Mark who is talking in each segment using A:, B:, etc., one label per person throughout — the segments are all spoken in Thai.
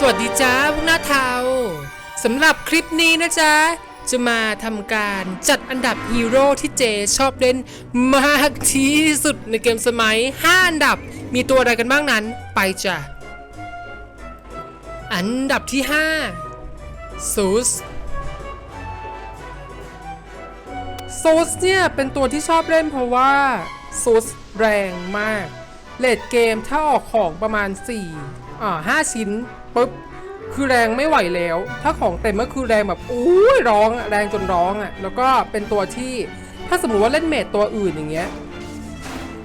A: สวัสดีจ้าพวกหน้าเทาสำหรับคลิปนี้นะจ๊ะ จะมาทำการจัดอันดับฮีโร่ที่เจชอบเล่นมากที่สุดในเกมสมัย 5 อันดับ มีตัวอะไรกันบ้างนั้นไปจ้ะ อันดับที่ 5 ซูสซูสเนี่ย เป็นตัวที่ชอบเล่นเพราะว่าซูสแรงมากเลดเกมถ้าออกของประมาณ4อ่า5ชิ้น ปุ๊บคือแรงไม่ไหวแล้ว ถ้าของเต็มก็คือแรงแบบอุ้ยร้องอะแรงจนร้องอะ แล้วก็เป็นตัวที่ถ้าสมมติว่าเล่นเมดตัวอื่นอย่างเงี้ย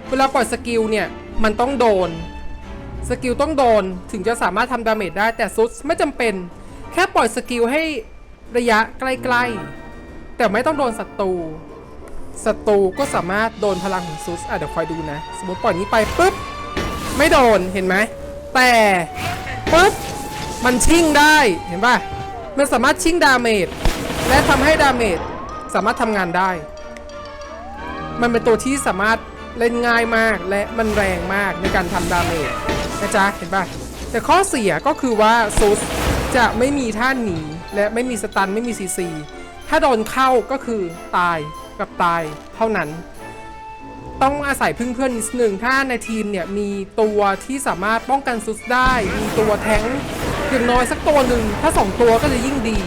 A: เวลาปล่อยสกิลเนี่ย มันต้องโดน สกิลต้องโดนถึงจะสามารถทำดาเมจได้ แต่ซุสไม่จำเป็น แค่ปล่อยสกิลให้ระยะใกล้ๆ แต่ไม่ต้องโดนศัตรู ศัตรูก็สามารถโดนพลังของซุสอะเดี๋ยวคอยดูนะ สมมติปล่อยนี้ไปปุ๊บ ไม่โดน เห็นไหม แต่ปุ๊บ มันชิ่งได้เห็นป่ะ มันสามารถชิ่งดาเมจและทำให้ดาเมจสามารถทำงานได้ มันเป็นตัวที่สามารถเล่นง่ายมากและมันแรงมากในการทำดาเมจนะจ๊ะเห็นป่ะ แต่ข้อเสียก็คือว่าซุสจะไม่มีท่าหนีและไม่มีสตันไม่มีซีซีถ้าโดนเข้าก็คือตายกับตายเท่านั้น ต้องอาศัยพึ่งเพื่อนนิดหนึ่งถ้าในทีมเนี่ยมีตัวที่สามารถป้องกันซุสได้ มีตัวแท้ง อย่างน้อยสักตัวหนึ่งถ้าสองตัวก็จะยิ่งดี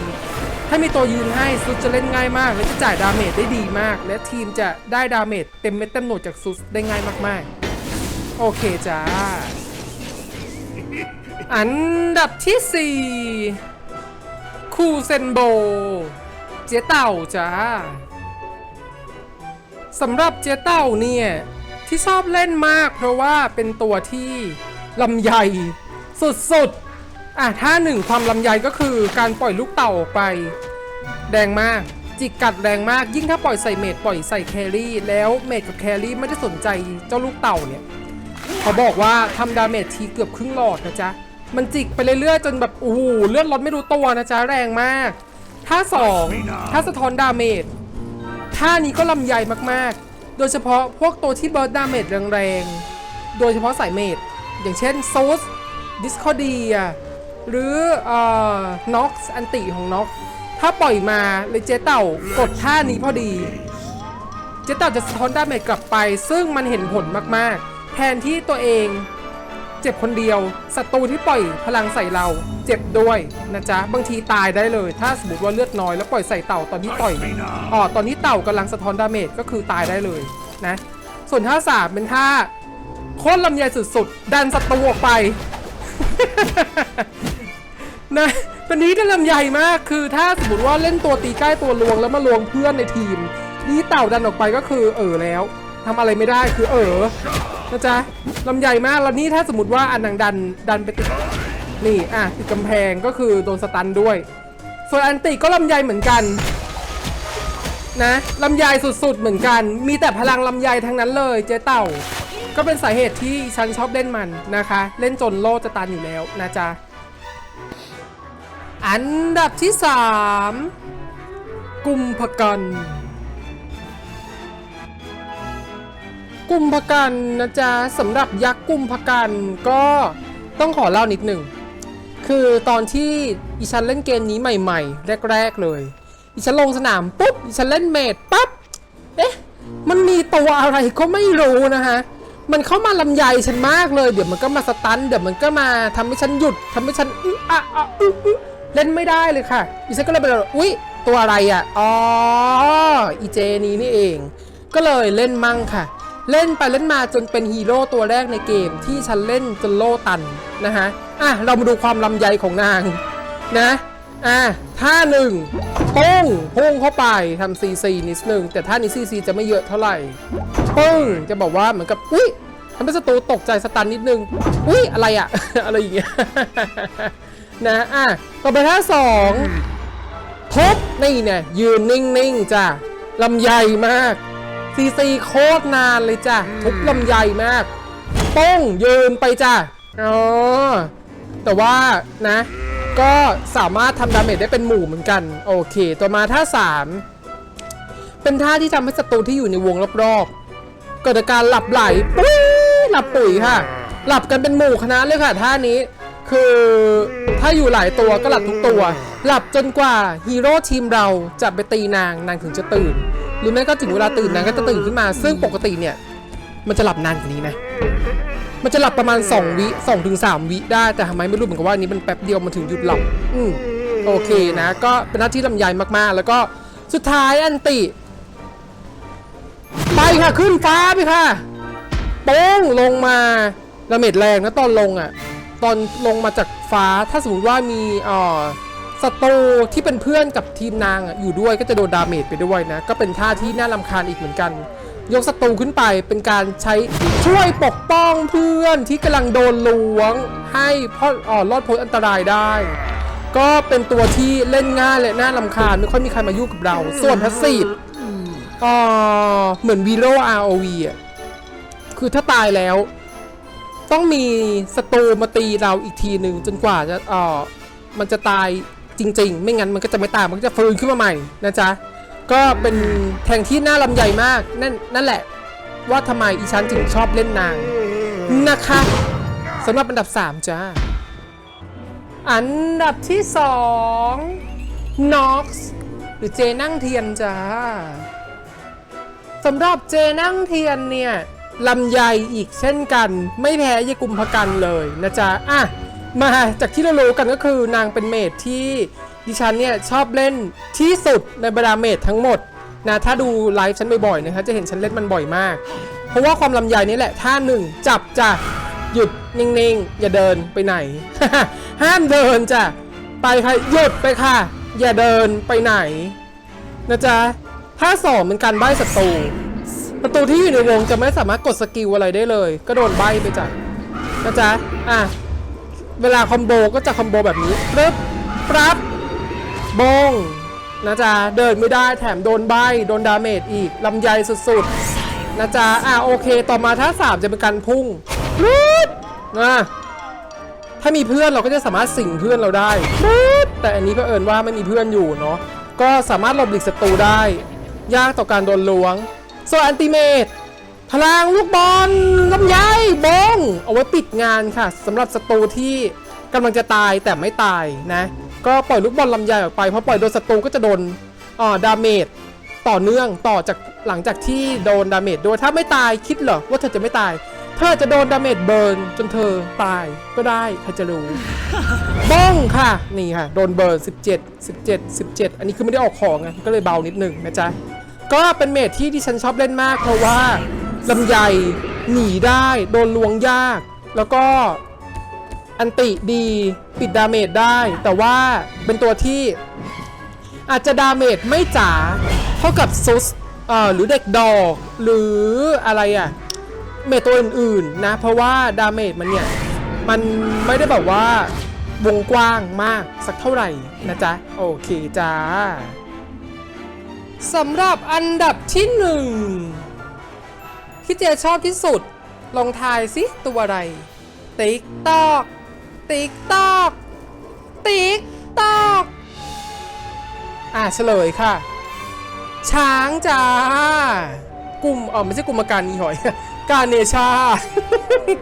A: ถ้ามีตัวยืนให้ซุสจะเล่นง่ายมาก และจะจ่ายดาเมจได้ดีมาก และทีมจะได้ดาเมจเต็มเม็ดเต็มหน่วยจากซุสได้ง่ายมากๆ โอเคจ้า อันดับที่ 4 คูเซนโบ เจ๊เต่าจ้าสำหรับเจ๊เต่าเนี่ย ที่ชอบเล่นมาก เพราะว่าเป็นตัวที่ลำใหญ่สุดๆ อะถ้าหนึ่งความลำใหญ่ก็คือการปล่อยลูกเต่าออกไปแรงมาก จิกกัดแรงมากยิ่งถ้าปล่อยใส่เมดปล่อยใส่แครี่ แล้วเมดกับแครี่ไม่ได้สนใจเจ้าลูกเต่าเนี่ยเขาบอกว่าทำดาเมจทีเกือบครึ่งหลอดนะจ๊ะ มันจิกไปเรื่อยๆจนแบบโอ้โหเลือดลดไม่รู้ตัวนะจ๊ะแรงมากถ้าสองถ้าสะท้อนดาเมจท่านี้ก็ลำใหญ่มากๆ โดยเฉพาะพวกตัวที่เบิร์ดดาเมจแรงๆ โดยเฉพาะสายเมจอย่างเช่นโซสดิสคอเดีย หรือเอ่อน็อกซ์อันติของน็อกถ้าปล่อยมาเลยเจเต่ากดท่านี้พอดี เจเต่าจะสะท้อนดาเมจกลับไป ซึ่งมันเห็นผลมากๆ แทนที่ตัวเองเจ็บคนเดียวศัตรูที่ปล่อยพลังใส่เราเจ็บด้วยนะจ๊ะบางทีตายได้เลย ถ้าสมมติว่าเลือดน้อยแล้วปล่อยใส่เต่าตอนที่ต่อยอ๋อตอนที่เต่ากำลังสะท้อนดาเมจก็คือตายได้เลยนะ ส่วนท่าสามเป็นท่าโคตรลำใหญ่สุดๆดันศัตรูออกไป นะเป็นนี้ที่ลำใหญ่มากคือถ้าสมมติว่าเล่นตัวตีใกล้ตัวลวงแล้วมาลวงเพื่อนในทีม นี่เต่าดันออกไปก็คือเออแล้วทำอะไรไม่ได้คือเออนะจ๊ะลำใหญ่มากแล้วนี่ถ้าสมมติว่าอันนังดันดันไปติดนี่อะติดกำแพงก็คือโดนสตันด้วย ส่วนอันติก็ลำใหญ่เหมือนกันนะลำไยสุดๆเหมือนกัน มีแต่พลังลำไยทั้งนั้นเลยเจ๊เต่า ก็เป็นสาเหตุที่ฉันชอบเล่นมันนะคะ เล่นจนโลจะตันอยู่แล้วนะจ๊ะ อันดับที่ 3 กุมภกันกุมภกันนะจ๊ะสำหรับยักษ์กุมภกันก็ต้องขอเล่านิดหนึ่งคือตอนที่อีฉันเล่นเกมนี้ใหม่ๆ แรก ๆ เลยอีฉันลงสนามปุ๊บอีฉันเล่นเมดปั๊บเอ๊ะมันมีตัวอะไรก็ไม่รู้นะฮะมันเข้ามาลำใยฉันมากเลย เดี๋ยวมันก็มาสตัน เดี๋ยวมันก็มาทำให้ฉันหยุดทำให้ฉันอึะอะอะอึอึ เล่นไม่ได้เลยค่ะอีฉันก็เลยไปอุ๊ย ตัวอะไรอะ อ๋อ อีเจนี้นี่เอง ก็เลยเล่นมั่งค่ะ เล่นไปเล่นมาจนเป็นฮีโร่ตัวแรกในเกมที่ฉันเล่นจนโลตันนะฮะ อะ เรามาดูความลำใยของนางนะ อะ ท่าหนึ่งปุ้งพุ่งเข้าไปทำซีซีนิดนึง แต่ท่านี้ซีซีจะไม่เยอะเท่าไหร่ปึ้งจะบอกว่าเหมือนกับ อุ๊ยทำให้ศัตรูตกใจสตันนิดนึง อุ๊ย อะไรอะ อะไรอย่างเงี้ย นะอะต่อไปท่าสองทุบนี่เนี่ยยืนนิ่งๆจ้ะลำใหญ่มากซีซีโคตรนานเลยจ้ะทุบลำใหญ่มากป้งยืนไปจ้ะอ๋อแต่ว่านะ ก็สามารถทำดาเมจได้เป็นหมู่เหมือนกัน โอเค ต่อมาท่า3เป็นท่าที่ทำให้ศัตรูที่อยู่ในวงรอบๆเกิดอาการหลับไหลปุ้ยหลับปุ๋ยค่ะ หลับกันเป็นหมู่คณะเลยค่ะท่านี้ คือถ้าอยู่หลายตัวก็หลับทุกตัว หลับจนกว่าฮีโร่ทีมเราจะไปตีนางนางถึงจะตื่น หรือไม่ก็ถึงเวลาตื่นนางก็จะตื่นขึ้นมา ซึ่งปกติเนี่ย มันจะหลับนานกว่านี้นะ มันจะหลับประมาณ 2 วิ2ถึง3วิได้แต่ทำไมไม่รู้เหมือนกันว่านี้มันแป๊บเดียวมันถึงหยุดหลับอืมโอเคนะ ก็เป็นหน้าที่ลำไยมากๆ แล้วก็สุดท้ายอันติ ไปค่ะขึ้นฟ้าไปค่ะโป้งลงมาดาเมจแรงนะตอนลงอะ่ะ ตอนลงมาจากฟ้าถ้าสมมติว่ามีอ่อศัตรูที่เป็นเพื่อนกับทีมนางอยู่ด้วยก็จะโดนดาเมจไปด้วยนะ ก็เป็นท่าที่น่ารำคาญอีกเหมือนกัน ยกศัตรูขึ้นไปเป็นการใช้ช่วยปกป้องเพื่อนที่กำลังโดนล้วง ให้พ่ออ่อรอดพ้นอันตรายได้ ก็เป็นตัวที่เล่นง่ายและน่ารำคาญไม่ค่อยมีใครมายุ่งกับเรา ส่วนพาสซีฟเอ่อเหมือนวีโร ROV อะคือถ้าตายแล้ว ต้องมีศัตรูมาตีเราอีกทีหนึ่งจนกว่าจะเออมันจะตายจริง ๆ ไม่งั้นมันก็จะไม่ตายมันก็จะฟื้นขึ้นมาใหม่นะจ๊ะก็เป็นแทงที่น่าลำใหญ่มากนั่นนั่นแหละ ว่าทำไมอีฉันจึงชอบเล่นนางนะคะสำหรับอันดับ 3 จ้า อันดับที่ 2 Nox หรือเจนั่งเทียนจ้าสำหรับเจนั่งเทียนเนี่ย ลำไยอีกเช่นกันไม่แพ้ยายกุมภกันเลยนะจ๊ะอะมาจากที่เรารู้กันก็คือนางเป็นเมดที่ดิฉันเนี่ยชอบเล่นที่สุดในบรรดาเมดทั้งหมดนะถ้าดูไลฟ์ฉันบ่อยๆนะคะจะเห็นฉันเล่นมันบ่อยมาก เพราะว่าความลำไยนี่แหละท่าหนึ่งจับจ้ะหยุดนิ่งๆ อย่าเดินไปไหน ห้ามเดินจ้ะไปค่ะหยุดไปค่ะ อย่าเดินไปไหนนะจ๊ะถ้าสองเป็นการใบ้ศัตรู ศัตรูที่อยู่ในวงจะไม่สามารถกดสกิลอะไรได้เลย ก็โดนใบไปจ้ะนะจ๊ะอะ เวลาคอมโบก็จะคอมโบแบบนี้ปึ๊บปรับ บง นะจ๊ะ เดินไม่ได้แถมโดนใบ โดนดาเมจอีก ลำไยสุดๆ นะจ๊ะ อะ โอเค ต่อมาถ้าสามจะเป็นการพุ่งรึดนะถ้ามีเพื่อนเราก็จะสามารถสิงเพื่อนเราได้ปึ๊บแต่อันนี้ก็เอิญว่าไม่มีเพื่อนอยู่เนาะ ก็สามารถหลบหลีกศัตรูได้ ยากต่อการโดนล้วง ส่วนอันติเมตพลังลูกบอลลำไยบง เอาไว้ปิดงานค่ะสำหรับศัตรูที่กำลังจะตายแต่ไม่ตายนะ ก็ปล่อยลูกบอลลำไยออกไปเพราะปล่อยโดนศัตรูก็จะโดนอ่าดาเมจต่อเนื่องต่อจากหลังจากที่โดนดาเมจด้วยถ้าไม่ตายคิดเหรอว่าเธอจะไม่ตาย เธอจะโดนดาเมจเบิร์นจนเธอตายก็ได้ใครจะรู้บ้องค่ะ นี่ค่ะ โดนเบิร์น17 17 17 อันนี้คือไม่ได้ออกของไงก็เลยเบานิดหนึ่งนะจ๊ะ ก็เป็นเมทที่ที่ฉันชอบเล่นมากเพราะว่าลำไยหนีได้โดนลวงยาก แล้วก็อันติดีปิดดาเมจได้ แต่ว่าเป็นตัวที่อาจจะดาเมจไม่จ๋าเท่ากับซุสเอ่อหรือเด็กดอกหรืออะไรอะเมทตัวอื่นๆนะ เพราะว่าดาเมจมันเนี่ย มันไม่ได้แบบว่าวงกว้างมากสักเท่าไหร่นะจ๊ะ โอเคจ้า สำหรับอันดับที่หนึ่งที่เจชอบที่สุด ลองทายสิตัวอะไร ติ๊กตอก ติ๊กตอก ติ๊กตอก อะเฉลยค่ะ ช้างจ้ากลุ่มอ๋อไม่ใช่กลุ่มการอีหอย การเนชา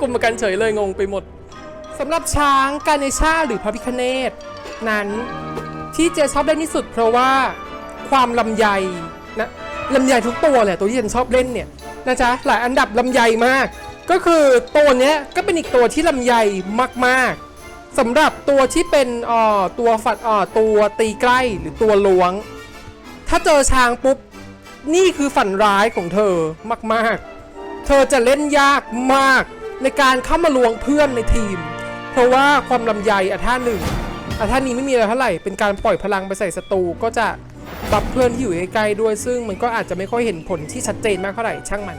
A: กลุ่มการเฉยเลยงงไปหมดสำหรับช้างการเนชาหรือพระพิคเนตนั้นที่เจชอบเล่นที่สุดเพราะว่า ความลำไยนะลำไยทุกตัวแหละตัวที่ฉันชอบเล่นเนี่ยนะจ๊ะหลายอันดับลำไยมาก ก็คือตัวเนี้ยก็เป็นอีกตัวที่ลำไยมากๆสำหรับตัวที่เป็นอ่อตัวฝัดอ่อตัวตีใกล้หรือตัวล้วง ถ้าเจอช้างปุ๊บนี่คือฝันร้ายของเธอมากๆ เธอจะเล่นยากมากในการเข้ามาลวงเพื่อนในทีม เพราะว่าความลำไยอัท่าหนึ่งอัท่านี้ไม่มีอะไรเท่าไหร่เป็นการปล่อยพลังไปใส่ศัตรูก็จะ บัฟเพื่อนที่อยู่ใกล้ๆด้วย ซึ่งมันก็อาจจะไม่ค่อยเห็นผลที่ชัดเจนมากเท่าไหร่ช่างมัน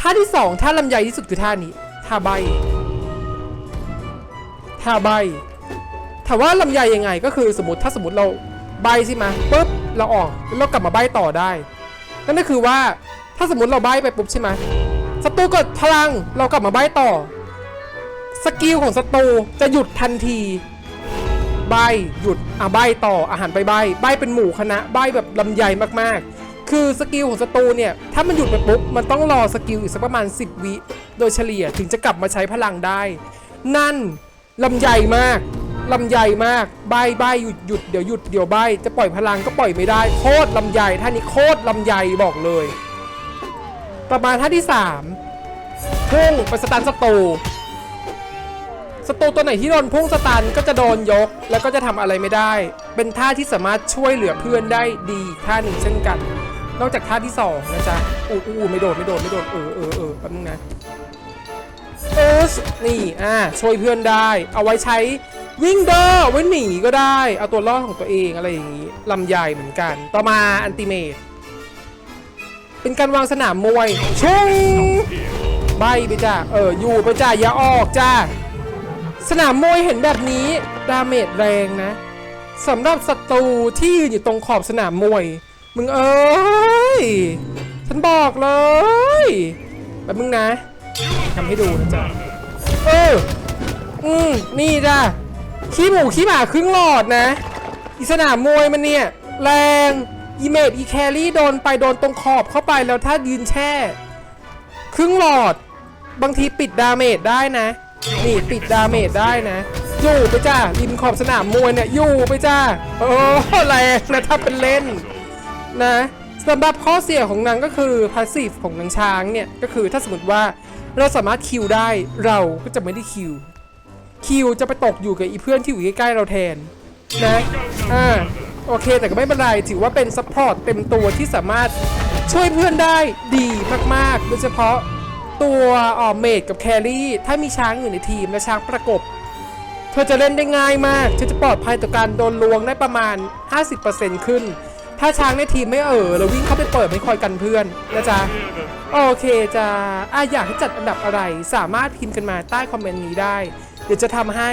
A: ท่าที่สองท่าลำไยที่สุดคือท่านี้ท่าใบท่าใบถามว่าลำไยยังไงก็คือสมมติถ้าสมมติเราใบใช่ไหมปุ๊บเราออกแล้วเรากลับมาใบต่อได้นั่นก็คือว่าถ้าสมมติเราใบไปปุ๊บใช่ไหมศัตรูกดพลังเรากลับมาใบต่อ สกิลของศัตรูจะหยุดทันที ใบหยุดอะใบต่ออาหารไปใบใบเป็นหมู่คณะใบแบบลำใหญ่มากๆ คือสกิลของศัตรูเนี่ย ถ้ามันหยุดไปปุ๊บ มันต้องรอสกิลอีกสักประมาณ 10 วิโดยเฉลี่ยถึงจะกลับมาใช้พลังได้ นั่นลำใหญ่มากลำใหญ่มากใบใบหยุดหยุดเดี๋ยวหยุดเดี๋ยวใบจะปล่อยพลังก็ปล่อยไม่ได้โคตรลำใหญ่ท่านี้โคตรลำใหญ่บอกเลยประมาณท่าที่สามพุ่งไปสตันสตู สตูตัวไหนที่โดนพุ่งสตันก็จะโดนยก แล้วก็จะทำอะไรไม่ได้ เป็นท่าที่สามารถช่วยเหลือเพื่อนได้ดีท่าหนึ่งเช่นกัน นอกจากท่าที่สองนะจ๊ะอู้อู้ไม่โดนไม่โดนไม่โดนเออเออเออแป๊บนึงนะเอสนี่อ่าช่วยเพื่อนได้ เอาไว้ใช้วิ่งเดอร์ไว้หนีก็ได้ เอาตัวรอดของตัวเองอะไรอย่างนี้ลำใหญ่เหมือนกัน ต่อมาอันติเมตเป็นการวางสนามมวยชุงใบไปจ้าเอออยู่ไปจ้าอย่าออกจ้า สนามมวยเห็นแบบนี้ดาเมจแรงนะสำหรับศัตรูที่ยืนอยู่ตรงขอบสนามมวย มึงเอ้ย ฉันบอกเลยแบบมึงนะทำให้ดูนะจ๊ะเอออืมนี่จ้ะขี้หมูขี้หมาครึ่งหลอดนะอีสนามมวยมันเนี่ย แรงอีเมดอีแครี่โดนไปโดนตรงขอบเข้าไปแล้วถ้ายืนแช่ ครึ่งหลอด บางทีปิดดาเมจได้นะ นี่ปิดดาเมจได้นะ อยู่ไปจ้าริมขอบสนามมวยเนี่ยอยู่ไปจ้าโอ้แรนะถ้าเป็นเล่นนะสำหรับข้อเสียของนางก็คือพาสซีฟของนางช้างเนี่ยก็คือถ้าสมมติว่าเราสามารถคิวได้เราก็จะไม่ได้คิวคิวจะไปตกอยู่กับอีเพื่อนที่อยู่ใกล้ๆเราแทนนะอ่าโอเคแต่ก็ไม่เป็นไรถือว่าเป็นซัพพอร์ตเต็มตัวที่สามารถช่วยเพื่อนได้ดีมากๆ โดยเฉพาะ ตัวออเมดกับแครี่ ถ้ามีช้างอยู่ในทีมและช้างประกบ เธอจะเล่นได้ง่ายมาก เธอจะปลอดภัยต่อการโดนลวงได้ประมาณ 50%ขึ้น ถ้าช้างในทีมไม่เออเราวิ่งเข้าไปเปิดไม่คอยกันเพื่อนนะจ๊ะ โอเคจ้าอะอยากให้จัดอันดับอะไร สามารถพิมพ์กันมาใต้คอมเมนต์นี้ได้ เดี๋ยวจะทำให้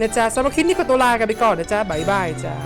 A: นะจ๊ะสำหรับคลิปนี้ขอตัวลากันไปก่อนนะจ๊ะบายบายจ้า